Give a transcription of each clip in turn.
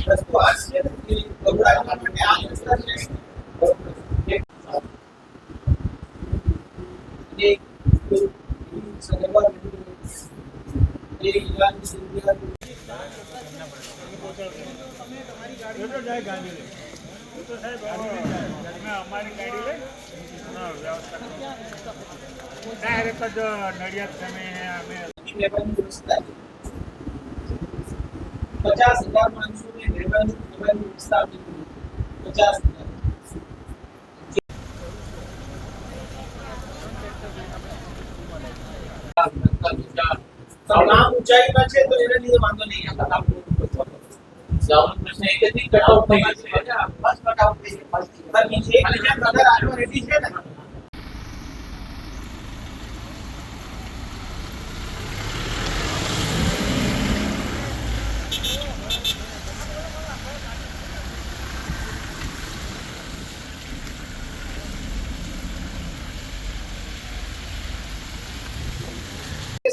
અમારી ગાડી લઈ ડાયરેક્ટ જ નડિયાદ તમે અમે पचास हजार मानसून में हेवन हेवन स्थापित हुई पचास हजार તણાવ ઊંચાઈમાં છે તો એને લીધે વાંધો નહીં આવે તણાવ જવાનું પ્રશ્ન એક જ કટઆઉટ થઈ જશે બસ કટઆઉટ થઈ જશે નીચે અને જ્યાં કલર આલ્ફા રેડી છે ને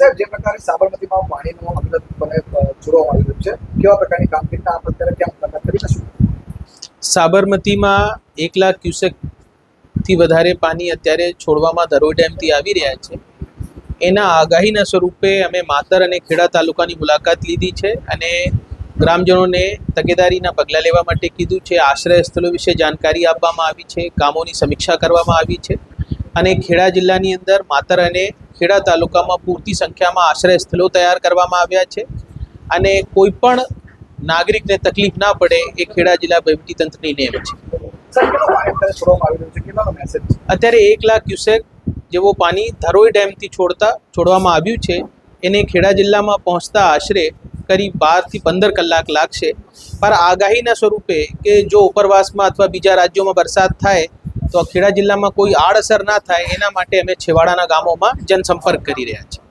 સાહેબ જે પ્રકારે સાબરમતીમાં પાણીનો અવિરતપણે જોડવામાં આવી રહ્યું છે કેવા પ્રકારની કામગીરીના આપ અત્યારે કેમ પ્રકાર કરી શું સાબરમતીમાં એક લાખ ક્યુસેકથી વધારે પાણી અત્યારે છોડવામાં ધરોઈ ડેમથી આવી રહ્યા છે એના આગાહીના સ્વરૂપે અમે માતર અને ખેડા તાલુકાની મુલાકાત લીધી છે અને ગ્રામજનોને તકેદારીના પગલાં લેવા માટે કીધું છે આશ્રય સ્થળો વિશે જાણકારી આપવામાં આવી છે કામોની સમીક્ષા કરવામાં આવી છે અને ખેડા જિલ્લાની અંદર માતર અને ખેડા તાલુકામાં પૂરતી સંખ્યામાં આશ્રય સ્થળો તૈયાર કરવામાં આવ્યા છે અને કોઈ પણ નાગરિકને તકલીફ ના પડે એ ખેડા જિલ્લા વહીવટી તંત્રની નેમ છે અત્યારે એક લાખ ક્યુસેક જેવો પાણી ધરોઈ ડેમથી છોડતા છોડવામાં આવ્યું છે એને ખેડા જિલ્લામાં પહોંચતા આશરે કરીબ બારથી પંદર કલાક લાગશે પણ આગાહીના સ્વરૂપે કે જો ઉપરવાસમાં અથવા બીજા રાજ્યોમાં વરસાદ થાય તો ખેડા જિલ્લામાં કોઈ આડઅસર ના થાય એના માટે અમે છેવાડાના ગામોમાં જનસંપર્ક કરી રહ્યા છીએ